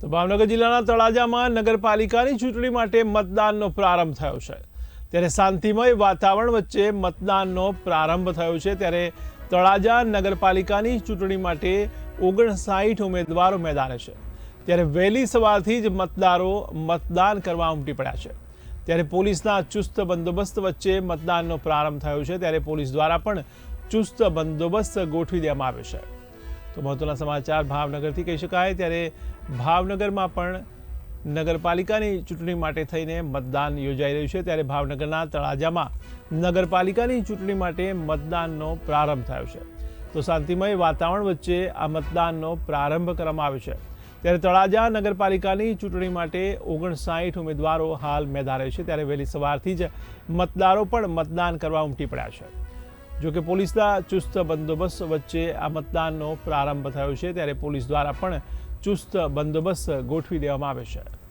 તો ભાવનગર જિલ્લાના તળાજામાં નગરપાલિકાની ચૂંટણી માટે મતદાનનો પ્રારંભ થયો છે. ત્યારે શાંતિમય વાતાવરણ વચ્ચે મતદાનનો પ્રારંભ થયો છે. ત્યારે તળાજા નગરપાલિકાની ચૂંટણી માટે ઓગણસાઠ ઉમેદવારો મેદાને છે. ત્યારે વહેલી સવારથી જ મતદારો મતદાન કરવા ઉમટી પડ્યા છે. ત્યારે પોલીસના ચુસ્ત બંદોબસ્ત વચ્ચે મતદાનનો પ્રારંભ થયો છે. ત્યારે પોલીસ દ્વારા પણ ચુસ્ત બંદોબસ્ત ગોઠવી દેવામાં આવ્યો છે. તો મહત્વના સમાચાર ભાવનગરથી કહી શકાય. ત્યારે ભાવનગરમાં પણ નગરપાલિકાની ચૂંટણી માટે થઈને મતદાન યોજાઈ રહ્યું છે. ત્યારે ભાવનગરના તળાજામાં નગરપાલિકાની ચૂંટણી માટે મતદાનનો પ્રારંભ થયો છે. તો શાંતિમય વાતાવરણ વચ્ચે આ મતદાનનો પ્રારંભ કરવામાં આવ્યો છે. ત્યારે તળાજા નગરપાલિકાની ચૂંટણી માટે ઓગણસાઠ ઉમેદવારો હાલ મેદાને છે. ત્યારે વહેલી સવારથી જ મતદારો પણ મતદાન કરવા ઉમટી પડ્યા છે. જો કે પોલીસના ચુસ્ત બંદોબસ્ત વચ્ચે આ મતદાનનો પ્રારંભ થયો છે, ત્યારે પોલીસ દ્વારા પણ ચુસ્ત બંદોબસ્ત ગોઠવી દેવામાં આવ્યો છે.